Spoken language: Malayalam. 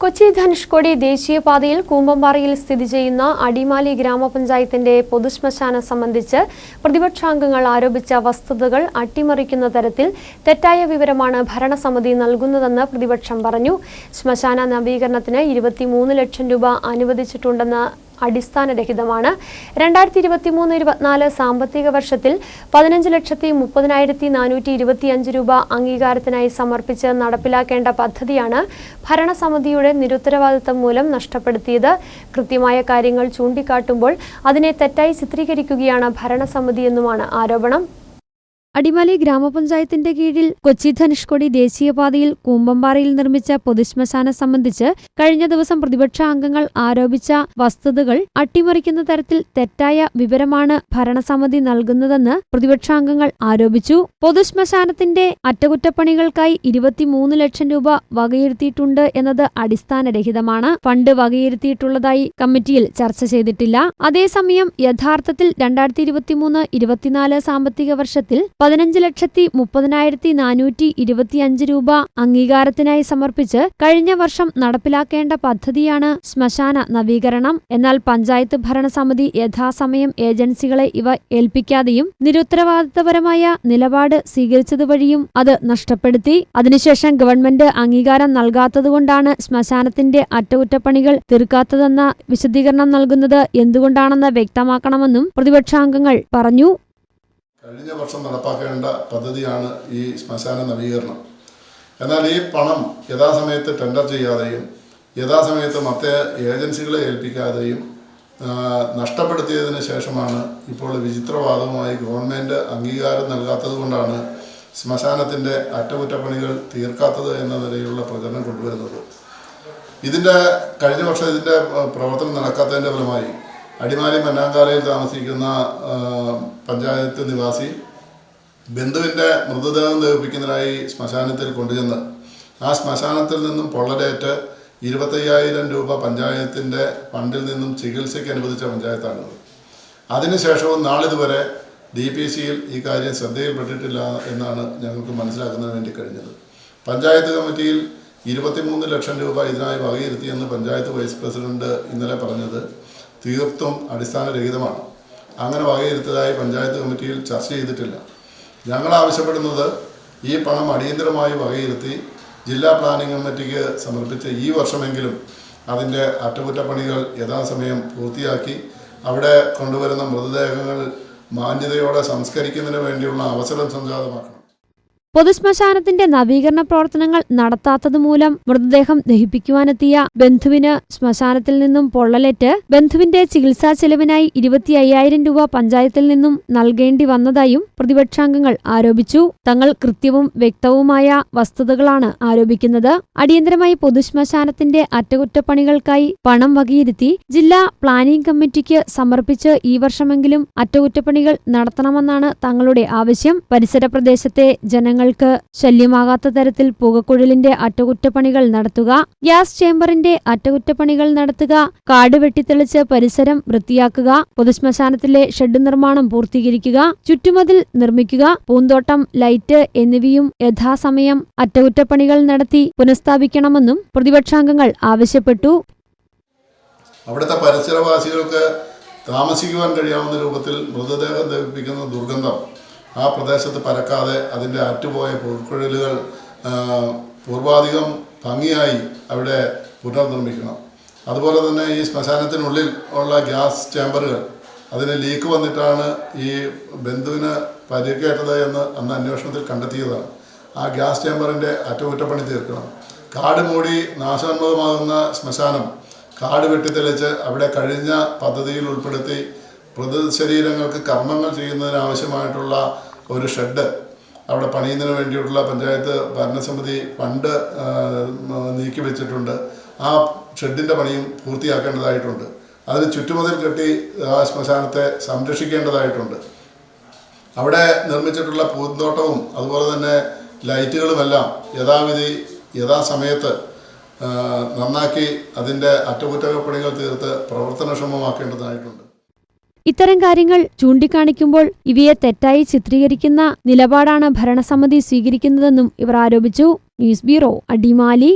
കൊച്ചി ധനുഷ്കോടി ദേശീയപാതയിൽ കൂമ്പമ്പാറയിൽ സ്ഥിതി ചെയ്യുന്ന അടിമാലി ഗ്രാമപഞ്ചായത്തിന്റെ പൊതുശ്മശാനം സംബന്ധിച്ച് പ്രതിപക്ഷാംഗങ്ങൾ ആരോപിച്ച വസ്തുതകൾ അട്ടിമറിക്കുന്ന തരത്തിൽ തെറ്റായ വിവരമാണ് ഭരണസമിതി നൽകുന്നതെന്ന് പ്രതിപക്ഷം പറഞ്ഞു. ശ്മശാന നവീകരണത്തിന് ഇരുപത്തിമൂന്ന് ലക്ഷം രൂപ അനുവദിച്ചിട്ടുണ്ടെന്ന് അടിസ്ഥാനരഹിതമാണ്. രണ്ടായിരത്തി ഇരുപത്തി മൂന്ന് ഇരുപത്തിനാല് സാമ്പത്തിക വർഷത്തിൽ പതിനഞ്ച് ലക്ഷത്തി മുപ്പതിനായിരത്തി നാനൂറ്റി ഇരുപത്തിയഞ്ച് രൂപ അംഗീകാരത്തിനായി സമർപ്പിച്ച് നടപ്പിലാക്കേണ്ട പദ്ധതിയാണ് ഭരണസമിതിയുടെ നിരുത്തരവാദിത്തം മൂലം നഷ്ടപ്പെടുത്തിയത്. കൃത്യമായ കാര്യങ്ങൾ ചൂണ്ടിക്കാട്ടുമ്പോൾ അതിനെ തെറ്റായി ചിത്രീകരിക്കുകയാണ് ഭരണസമിതിയെന്നുമാണ് ആരോപണം. അടിമാലി ഗ്രാമപഞ്ചായത്തിന്റെ കീഴിൽ കൊച്ചി ധനുഷ്കോടി ദേശീയപാതയിൽ കൂമ്പമ്പാറയിൽ നിർമ്മിച്ച പൊതുശ്മശാനം സംബന്ധിച്ച് കഴിഞ്ഞ ദിവസം പ്രതിപക്ഷ അംഗങ്ങൾ ആരോപിച്ച വസ്തുതകൾ അട്ടിമറിക്കുന്ന തരത്തിൽ തെറ്റായ വിവരമാണ് ഭരണസമിതി നൽകുന്നതെന്ന് പ്രതിപക്ഷാംഗങ്ങൾ ആരോപിച്ചു. പൊതുശ്മശാനത്തിന്റെ അറ്റകുറ്റപ്പണികൾക്കായി ഇരുപത്തിമൂന്ന് ലക്ഷം രൂപ വകയിരുത്തിയിട്ടുണ്ട് എന്നത് അടിസ്ഥാനരഹിതമാണ്. ഫണ്ട് വകയിരുത്തിയിട്ടുള്ളതായി കമ്മിറ്റിയിൽ ചർച്ച ചെയ്തിട്ടില്ല. അതേസമയം യഥാർത്ഥത്തിൽ രണ്ടായിരത്തി ഇരുപത്തിമൂന്ന് ഇരുപത്തിനാല് സാമ്പത്തിക വർഷത്തിൽ പതിനഞ്ച് ലക്ഷത്തി മുപ്പതിനായിരത്തി നാനൂറ്റി ഇരുപത്തിയഞ്ച് രൂപ അംഗീകാരത്തിനായി സമർപ്പിച്ച് കഴിഞ്ഞ വർഷം നടപ്പിലാക്കേണ്ട പദ്ധതിയാണ് ശ്മശാന നവീകരണം. എന്നാൽ പഞ്ചായത്ത് ഭരണസമിതി യഥാസമയം ഏജൻസികളെ ഇവ ഏൽപ്പിക്കാതെയും നിരുത്തരവാദിത്തപരമായ നിലപാട് സ്വീകരിച്ചതുവഴിയും അത് നഷ്ടപ്പെടുത്തി. അതിനുശേഷം ഗവൺമെന്റ് അംഗീകാരം നൽകാത്തതുകൊണ്ടാണ് ശ്മശാനത്തിന്റെ അറ്റകുറ്റപ്പണികൾ തീർക്കാത്തതെന്ന വിശദീകരണം നൽകുന്നത് എന്തുകൊണ്ടാണെന്ന് വ്യക്തമാക്കണമെന്നും പ്രതിപക്ഷാംഗങ്ങൾ പറഞ്ഞു. കഴിഞ്ഞ വർഷം നടപ്പാക്കേണ്ട പദ്ധതിയാണ് ഈ ശ്മശാന നവീകരണം. എന്നാൽ ഈ പണം യഥാസമയത്ത് ടെൻഡർ ചെയ്യാതെയും യഥാസമയത്ത് മറ്റ് ഏജൻസികളെ ഏൽപ്പിക്കാതെയും നഷ്ടപ്പെടുത്തിയതിന് ശേഷമാണ് ഇപ്പോൾ വിചിത്രവാദവുമായി ഗവൺമെന്റ് അംഗീകാരം നൽകാത്തത് കൊണ്ടാണ് ശ്മശാനത്തിന്റെ അറ്റകുറ്റപ്പണികൾ തീർക്കാത്തത് എന്ന നിലയിലുള്ള പ്രചരണം കൊണ്ടുവരുന്നത്. ഇതിന്റെ കഴിഞ്ഞ വർഷം ഇതിന്റെ പ്രവർത്തനം നടക്കാത്തതിന്റെ ഫലമായി അടിമാലി മന്നാങ്കാലയിൽ താമസിക്കുന്ന പഞ്ചായത്ത് നിവാസി ബന്ധുവിന്റെ മൃതദേഹം ദഹിപ്പിക്കുന്നതിനായി ശ്മശാനത്തിൽ കൊണ്ടുചെന്ന് ആ ശ്മശാനത്തിൽ നിന്നും പൊള്ളലേറ്റ് ഇരുപത്തയ്യായിരം രൂപ പഞ്ചായത്തിന്റെ ഫണ്ടിൽ നിന്നും ചികിത്സയ്ക്ക് അനുവദിച്ച പഞ്ചായത്താണിത്. അതിനുശേഷവും നാളിതുവരെ ഡി പി സിയിൽ ഈ കാര്യം ശ്രദ്ധയിൽപ്പെട്ടിട്ടില്ല എന്നാണ് ഞങ്ങൾക്ക് മനസ്സിലാക്കുന്നതിന് വേണ്ടി കഴിഞ്ഞത്. പഞ്ചായത്ത് കമ്മിറ്റിയിൽ ഇരുപത്തിമൂന്ന് ലക്ഷം രൂപ ഇതിനായി വകയിരുത്തിയെന്ന് പഞ്ചായത്ത് വൈസ് പ്രസിഡന്റ് ഇന്നലെ പറഞ്ഞത്. തീർത്തും അടിസ്ഥാനരഹിതമാണ്. അങ്ങനെ വകയിരുത്തതായി പഞ്ചായത്ത് കമ്മിറ്റിയിൽ ചർച്ച ചെയ്തിട്ടില്ല. ഞങ്ങൾ ആവശ്യപ്പെടുന്നത് ഈ പണം അടിയന്തരമായി വകയിരുത്തി ജില്ലാ പ്ലാനിംഗ് കമ്മിറ്റിക്ക് സമർപ്പിച്ച് ഈ വർഷമെങ്കിലും അതിന്റെ അറ്റകുറ്റപ്പണികൾ യഥാസമയം പൂർത്തിയാക്കി അവിടെ കൊണ്ടുവരുന്ന മൃതദേഹങ്ങൾ മാന്യതയോടെ സംസ്കരിക്കുന്നതിന് വേണ്ടിയുള്ള അവസരം സംജാതമാക്കണം. പൊതുശ്മശാനത്തിന്റെ നവീകരണ പ്രവർത്തനങ്ങൾ നടത്താത്തതുമൂലം മൃതദേഹം ദഹിപ്പിക്കുവാനെത്തിയ ബന്ധുവിന് ശ്മശാനത്തിൽ നിന്നും പൊള്ളലേറ്റ് ബന്ധുവിന്റെ ചികിത്സാ ചെലവിനായി ഇരുപത്തി അയ്യായിരം രൂപ പഞ്ചായത്തിൽ നിന്നും നൽകേണ്ടി വന്നതായും പ്രതിപക്ഷാംഗങ്ങൾ ആരോപിച്ചു. തങ്ങൾ കൃത്യവും വ്യക്തവുമായ വസ്തുതകളാണ് ആരോപിക്കുന്നത്. അടിയന്തരമായി പൊതുശ്മശാനത്തിന്റെ അറ്റകുറ്റപ്പണികൾക്കായി പണം വകയിരുത്തി ജില്ലാ പ്ലാനിംഗ് കമ്മിറ്റിക്ക് സമർപ്പിച്ച് ഈ വർഷമെങ്കിലും അറ്റകുറ്റപ്പണികൾ നടത്തണമെന്നാണ് തങ്ങളുടെ ആവശ്യം. പരിസര പ്രദേശത്തെ ജനങ്ങൾക്ക് ശല്യമാകാത്ത തരത്തിൽ പുകക്കുഴലിന്റെ അറ്റകുറ്റപ്പണികൾ നടത്തുക ഗ്യാസ് ചേംബറിന്റെ അറ്റകുറ്റപ്പണികൾ നടത്തുക കാട് വെട്ടിത്തെളിച്ച് പരിസരം വൃത്തിയാക്കുക പൊതുശ്മശാനത്തിലെ ഷെഡ് നിർമ്മാണം പൂർത്തീകരിക്കുക ചുറ്റുമതിൽ നിർമ്മിക്കുക പൂന്തോട്ടം ലൈറ്റ് എന്നിവയും യഥാസമയം അറ്റകുറ്റപ്പണികൾ നടത്തി പുനഃസ്ഥാപിക്കണമെന്നും പ്രതിപക്ഷാംഗങ്ങൾ ആവശ്യപ്പെട്ടു. അവിടുത്തെ പരിസരവാസികൾക്ക് താമസിക്കുവാൻ കഴിയാവുന്ന രൂപത്തിൽ മൃതദേഹം ദഹിപ്പിക്കുന്ന ദുർഗന്ധം ആ പ്രദേശത്ത് പരക്കാതെ അതിന്റെ അറ്റുപോയ പുൽക്കുഴലുകൾ പൂർവാധികം ഭംഗിയായി അവിടെ പുനർനിർമ്മിക്കണം. അതുപോലെ തന്നെ ഈ ശ്മശാനത്തിനുള്ളിൽ ഉള്ള ഗ്യാസ് ചേമ്പറുകൾ അതിന് ലീക്ക് വന്നിട്ടാണ് ഈ ബന്ധുവിന് പരിക്കേറ്റത് എന്ന് അന്ന് അന്വേഷണത്തിൽ കണ്ടെത്തിയതാണ്. ആ ഗ്യാസ് ചേമ്പറിന്റെ അറ്റകുറ്റപ്പണി തീർക്കണം. കാട് മൂടി നാശോന്മതമാകുന്ന ശ്മശാനം കാട് വെട്ടിത്തെളിച്ച് അവിടെ കഴിഞ്ഞ പദ്ധതിയിൽ ഉൾപ്പെടുത്തി മൃതശരീരങ്ങൾക്ക് കർമ്മങ്ങൾ ചെയ്യുന്നതിന് ആവശ്യമായിട്ടുള്ള ഒരു ഷെഡ് അവിടെ പണിയുന്നതിന് വേണ്ടിയിട്ടുള്ള പഞ്ചായത്ത് ഭരണസമിതി ഫണ്ട് നീക്കി വെച്ചിട്ടുണ്ട്. ആ ഷെഡിന്റെ പണിയും പൂർത്തിയാക്കേണ്ടതായിട്ടുണ്ട്. അതിന് ചുറ്റുമതിൽ കെട്ടി ആ ശ്മശാനത്തെ സംരക്ഷിക്കേണ്ടതായിട്ടുണ്ട്. അവിടെ നിർമ്മിച്ചിട്ടുള്ള പൂന്തോട്ടവും അതുപോലെ തന്നെ ലൈറ്റുകളുമെല്ലാം യഥാവിധി യഥാസമയത്ത് നന്നാക്കി അതിന്റെ അറ്റകുറ്റപ്പണികൾ തീർത്ത് പ്രവർത്തനക്ഷമമാക്കേണ്ടതായിട്ടുണ്ട്. ഇത്തരം കാര്യങ്ങൾ ചൂണ്ടിക്കാണിക്കുമ്പോൾ ഇവയെ തെറ്റായി ചിത്രീകരിക്കുന്ന നിലപാടാണ് ഭരണസമിതി സ്വീകരിക്കുന്നതെന്നും ഇവർ ആരോപിച്ചു. News bureau Adimali.